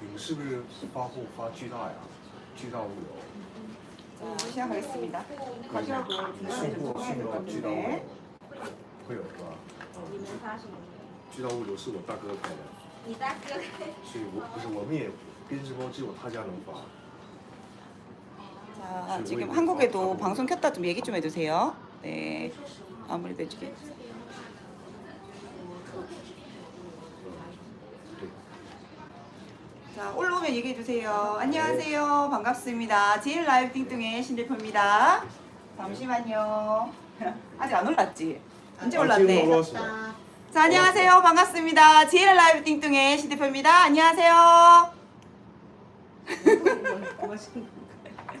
你们是不是发货发巨大呀？巨大物流， 자, 시작하겠습니다. 가격을 送 분석해 货 좀 해야 送 될 到巨大物流 건데 ，会有是吧？你们发什么？巨大物流是我大哥开的，你大哥开。所以我不是我们也编织包只有他家能发。 자, 지금 한국에도 방송 켰다 좀 얘기 좀 해주세요. 네, 아무래도 이게 자, 올라오면 얘기해 주세요. 안녕하세요. 반갑습니다. 제일 라이브 띵뚱의 신대표입니다. 잠시만요. 아직 안 올랐지? 언제 아, 올랐네? 올라왔어. 자, 안녕하세요. 반갑습니다. 제일 라이브 띵뚱의 신대표입니다. 안녕하세요.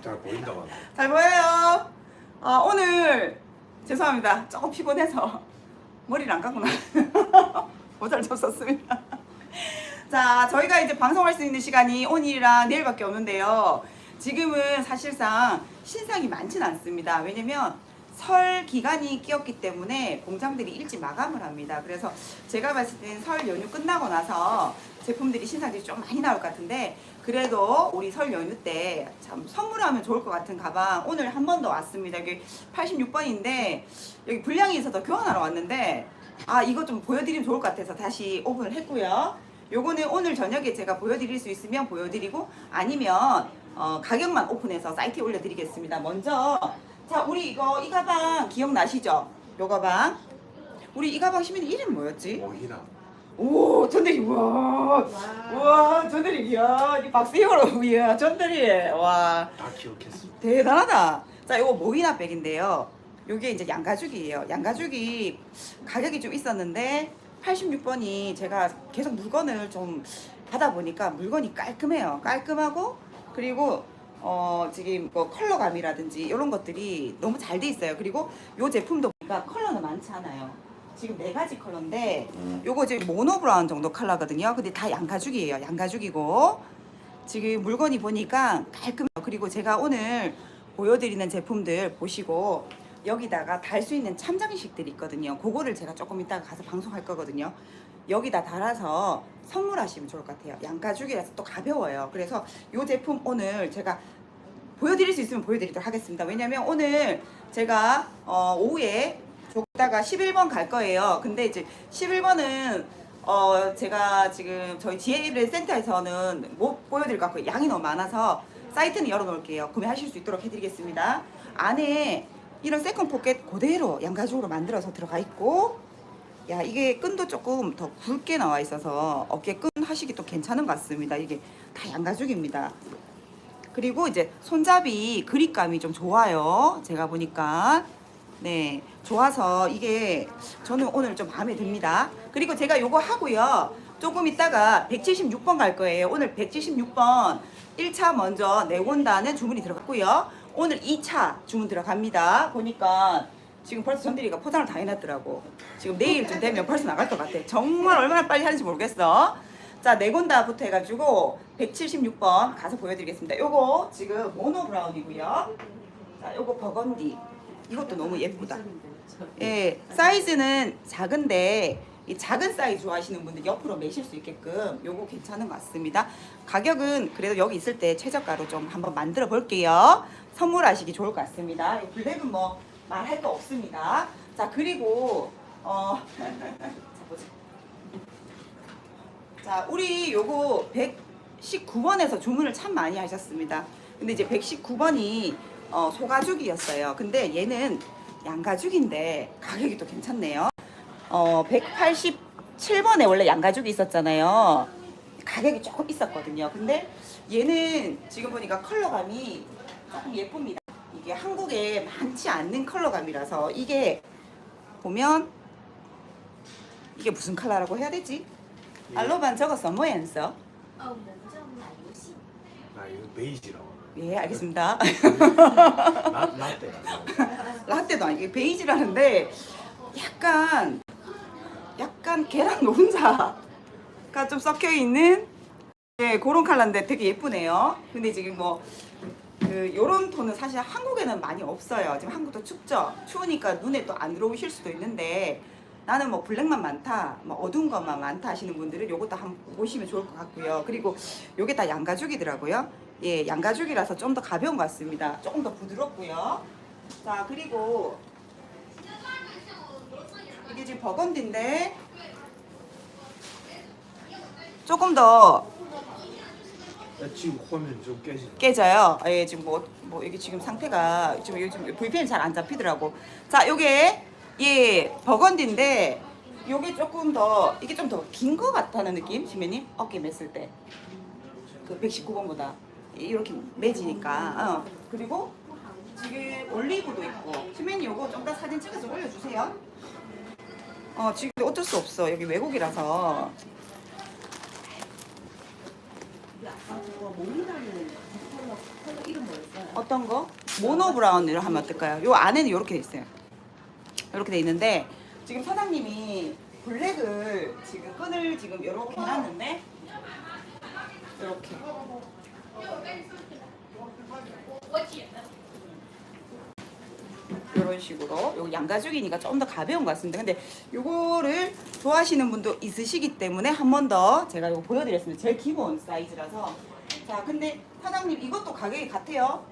잘 보인다고 하네. 잘 보여요. 아, 오늘 죄송합니다. 조금 피곤해서 머리를 안 감고 나. 모자를 좀 썼습니다. 자, 저희가 이제 방송할 수 있는 시간이 오늘이랑 내일밖에 없는데요. 지금은 사실상 신상이 많지는 않습니다. 왜냐면 설 기간이 끼었기 때문에 공장들이 일찍 마감을 합니다. 그래서 제가 봤을 때는 설 연휴 끝나고 나서 제품들이 신상들이 좀 많이 나올 것 같은데 그래도 우리 설 연휴 때 참 선물하면 좋을 것 같은 가방 오늘 한 번 더 왔습니다. 여기 86번인데 여기 불량이 있어서 교환하러 왔는데 아 이거 좀 보여드리면 좋을 것 같아서 다시 오픈을 했고요. 요거는 오늘 저녁에 제가 보여드릴 수 있으면 보여드리고 아니면 어, 가격만 오픈해서 사이트에 올려드리겠습니다. 먼저 자 우리 이거 이 가방 기억나시죠? 요 가방 우리 이 가방 시민 이름 뭐였지? 모히나. 오 전대리 우와 우와 전대리 이야 이 박스형으로 이야 전대리 와 다 기억했어. 대단하다. 자, 이거 모이나 백인데요. 요게 이제 양가죽이에요. 양가죽이 가격이 좀 있었는데 86번이 제가 계속 물건을 좀 받아보니까 물건이 깔끔해요. 깔끔하고 그리고 어 지금 뭐 컬러감이라든지 이런 것들이 너무 잘 돼 있어요. 그리고 요 제품도 보니까 컬러는 많지 않아요. 지금 네 가지 컬러인데 요거 이제 모노 브라운 정도 컬러거든요. 근데 다 양가죽이에요. 양가죽이고 지금 물건이 보니까 깔끔해요. 그리고 제가 오늘 보여드리는 제품들 보시고 여기다가 달 수 있는 참장식들이 있거든요. 그거를 제가 조금 이따가 가서 방송할 거거든요. 여기다 달아서 선물하시면 좋을 것 같아요. 양가죽이라서 또 가벼워요. 그래서 이 제품 오늘 제가 보여드릴 수 있으면 보여드리도록 하겠습니다. 왜냐면 오늘 제가 어, 오후에 줬다가 11번 갈 거예요. 근데 이제 11번은 어 제가 지금 저희 지혜일의 센터에서는 못 보여드릴 것 같고 양이 너무 많아서 사이트는 열어놓을게요. 구매하실 수 있도록 해드리겠습니다. 안에 이런 세컨 포켓 그대로 양가죽으로 만들어서 들어가 있고 야 이게 끈도 조금 더 굵게 나와 있어서 어깨 끈 하시기 또 괜찮은 것 같습니다. 이게 다 양가죽입니다. 그리고 이제 손잡이 그립감이 좀 좋아요. 제가 보니까 네 좋아서 이게 저는 오늘 좀 마음에 듭니다. 그리고 제가 요거 하고요. 조금 있다가 176번 갈 거예요. 오늘 176번 1차 먼저 내온다는 주문이 들어갔고요. 오늘 2차 주문 들어갑니다. 보니까 지금 벌써 전대리가 포장을 다 해놨더라고. 지금 내일쯤 되면 벌써 나갈 것 같아. 정말 얼마나 빨리 하는지 모르겠어. 자, 네곤다부터 해가지고 176번 가서 보여드리겠습니다. 요거 지금 모노 브라운이고요. 자, 요거 버건디. 이것도 너무 예쁘다. 예, 사이즈는 작은데 이 작은 사이즈 좋아하시는 분들 옆으로 매실 수 있게끔 요거 괜찮은 것 같습니다. 가격은 그래도 여기 있을 때 최저가로 좀 한번 만들어 볼게요. 선물하시기 좋을 것 같습니다. 이 블랙은 뭐 말할 거 없습니다. 자 그리고 어. 자 우리 요거 119번에서 주문을 참 많이 하셨습니다. 근데 이제 119번이 어, 소가죽이었어요. 근데 얘는 양가죽인데 가격이 또 괜찮네요. 어, 187번에 원래 양가죽이 있었잖아요. 가격이 조금 있었거든요. 근데 얘는 지금 보니까 컬러감이 조금 예쁩니다. 이게 한국에 많지 않는 컬러감이라서 이게 보면 이게 무슨 컬러라고 해야 되지? 알로반 적었어. 뭐였어? 아 이거 베이지라고. 예, 알겠습니다. 라떼. 라떼도 아니고 베이지라는데 약간 약간 계란 노른자가 좀 섞여 있는 예, 그런 컬러인데 되게 예쁘네요. 근데 지금 뭐 그 요런 톤은 사실 한국에는 많이 없어요. 지금 한국도 춥죠. 추우니까 눈에 또 안 들어오실 수도 있는데 나는 뭐 블랙만 많다, 뭐 어두운 것만 많다 하시는 분들은 요것도 한번 보시면 좋을 것 같고요. 그리고 요게 다 양가죽이더라고요. 예, 양가죽이라서 좀 더 가벼운 것 같습니다. 조금 더 부드럽고요. 자, 그리고 이게 지금 버건디인데 조금 더 지금 화면 좀 깨지. 깨져요. 아, 예, 지금 뭐, 뭐 여기 지금 상태가 지금 요즘 VPN 잘 안 잡히더라고. 자, 요게 예 버건디인데 요게 조금 더 이게 좀 더 긴 것 같다는 느낌, 지민님 어깨 맸을 때. 그 119번보다 이렇게 매지니까. 어. 그리고 지금 올리브도 있고 지민이 요거 좀 더 사진 찍어서 올려주세요. 어, 지금 어쩔 수 없어. 여기 외국이라서. 어떤 거? 모노 브라운을 하면 어떨까요? 요 안에는 이렇게 돼 있어요. 이렇게 돼 있는데 지금 사장님이 블랙을 지금 끈을 지금 이렇게 해놨는데 이렇게 이런 식으로 요 양가죽이니까 좀 더 가벼운 것 같습니다. 근데 요거를 좋아하시는 분도 있으시기 때문에 한 번 더 제가 이거 보여드렸습니다. 제일 기본 사이즈라서 자 근데 사장님 이것도 가격이 같아요.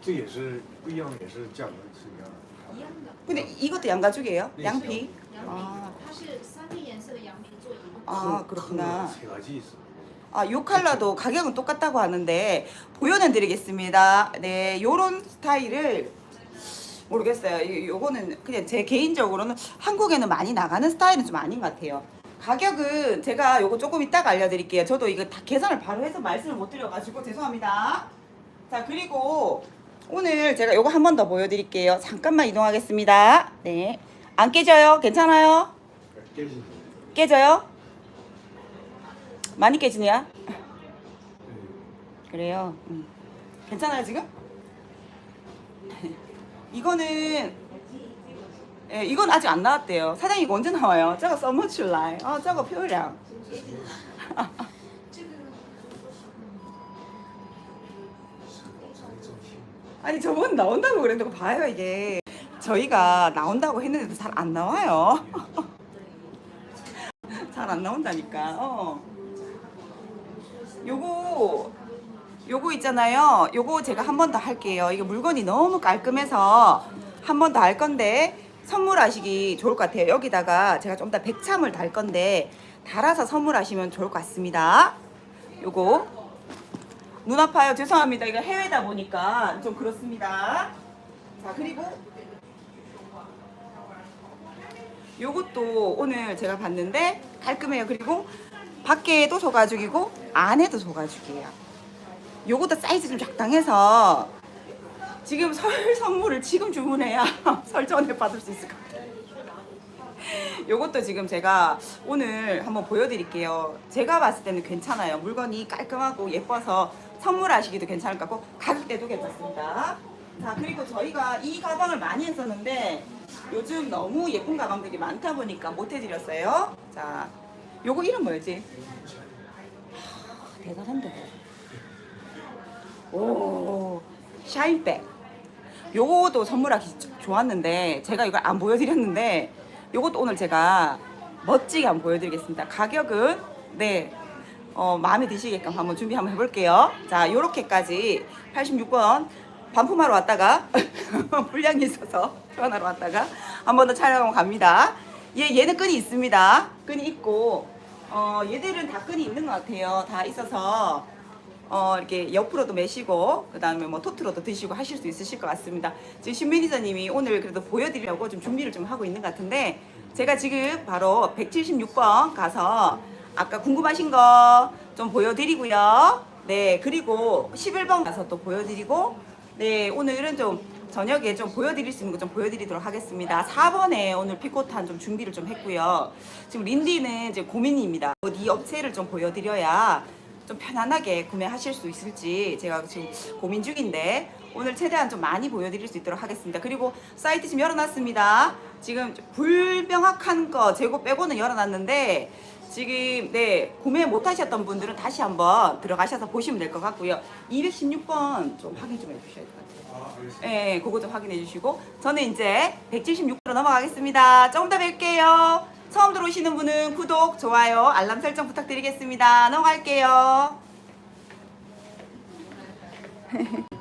这也是不一样，也是价格是一样的。一样的。 근데 이것도 양가죽이에요? 네, 양피? 羊皮 아 ，它是三个颜色的羊皮做一个。 아 그렇구나. 제가 있어. 아, 요 컬러도 가격은 똑같다고 하는데 보여는 드리겠습니다. 네, 요런 스타일을 모르겠어요. 이- 요거는 그냥 제 개인적으로는 한국에는 많이 나가는 스타일은 좀 아닌 것 같아요. 가격은 제가 요거 조금 이따가 알려드릴게요. 저도 이거 다 계산을 바로 해서 말씀을 못 드려가지고 죄송합니다. 자, 그리고 오늘 제가 요거 한 번 더 보여드릴게요. 잠깐만 이동하겠습니다. 네. 안 깨져요? 괜찮아요? 깨지. 깨져요? 많이 깨지냐? 네. 그래요. 음. 괜찮아요 지금? 이거는 예, 이건 아직 안 나왔대요. 사장님 이거 언제 나와요? 저거 써머출라이. 아, 저거. 这个 아니 저번 나온다고 그랬는데 봐요 이게. 저희가 나온다고 했는데도 잘 안 나와요. 잘 안 나온다니까. 어. 요거 요거 있잖아요. 요거 제가 한 번 더 할게요. 이게 물건이 너무 깔끔해서 한 번 더 할 건데 선물하시기 좋을 것 같아요. 여기다가 제가 좀더 백참을 달 건데 달아서 선물하시면 좋을 것 같습니다. 요거 눈 아파요. 죄송합니다. 이거 해외다 보니까 좀 그렇습니다. 자 그리고 요것도 오늘 제가 봤는데 깔끔해요. 그리고 밖에도 소가죽이고 안에도 소가죽이에요. 요것도 사이즈 좀 적당해서 지금 설 선물을 지금 주문해야 설 전에 받을 수 있을 것 같아요. 요것도 지금 제가 오늘 한번 보여드릴게요. 제가 봤을 때는 괜찮아요. 물건이 깔끔하고 예뻐서 선물하시기도 괜찮을 것 같고 가격대도 괜찮습니다. 자 그리고 저희가 이 가방을 많이 했었는데 요즘 너무 예쁜 가방들이 많다 보니까 못 해드렸어요. 자 요거 이름 뭐였지? 하, 대단한데. 오 샤인백. 요거도 선물하기 조- 좋았는데 제가 이걸 안 보여드렸는데 요것도 오늘 제가 멋지게 한번 보여드리겠습니다. 가격은 네 어, 마음에 드시게끔 한번 준비 한번 해볼게요. 자 요렇게까지 86번 반품하러 왔다가 불량이 있어서 교환하러 왔다가 한 번 더 촬영하고 갑니다. 얘 얘는 끈이 있습니다. 끈이 있고 어 얘들은 다 끈이 있는 것 같아요. 다 있어서 어, 이렇게 옆으로도 매시고 그 다음에 뭐 토트로도 드시고 하실 수 있으실 것 같습니다. 지금 신 매니저님이 오늘 그래도 보여드리려고 좀 준비를 좀 하고 있는 것 같은데 제가 지금 바로 176번 가서 아까 궁금하신 거 좀 보여드리고요. 네 그리고 11번 가서 또 보여드리고 네 오늘은 좀 저녁에 좀 보여드릴 수 있는 거 좀 보여드리도록 하겠습니다. 4번에 오늘 피코탄 좀 준비를 좀 했고요. 지금 린디는 이제 고민입니다. 어디 업체를 좀 보여드려야 좀 편안하게 구매하실 수 있을지 제가 지금 고민 중인데 오늘 최대한 좀 많이 보여드릴 수 있도록 하겠습니다. 그리고 사이트 지금 열어놨습니다. 지금 불명확한 거 재고 빼고는 열어놨는데 지금 네 구매 못하셨던 분들은 다시 한번 들어가셔서 보시면 될 것 같고요. 216번 좀 확인 좀 해주셔야 될 것 같아요. 아 알겠습니다. 네, 그거 좀 확인해 주시고 저는 이제 176으로 넘어가겠습니다. 조금 더 뵐게요. 처음 들어오시는 분은 구독, 좋아요, 알람 설정 부탁드리겠습니다. 넘어갈게요.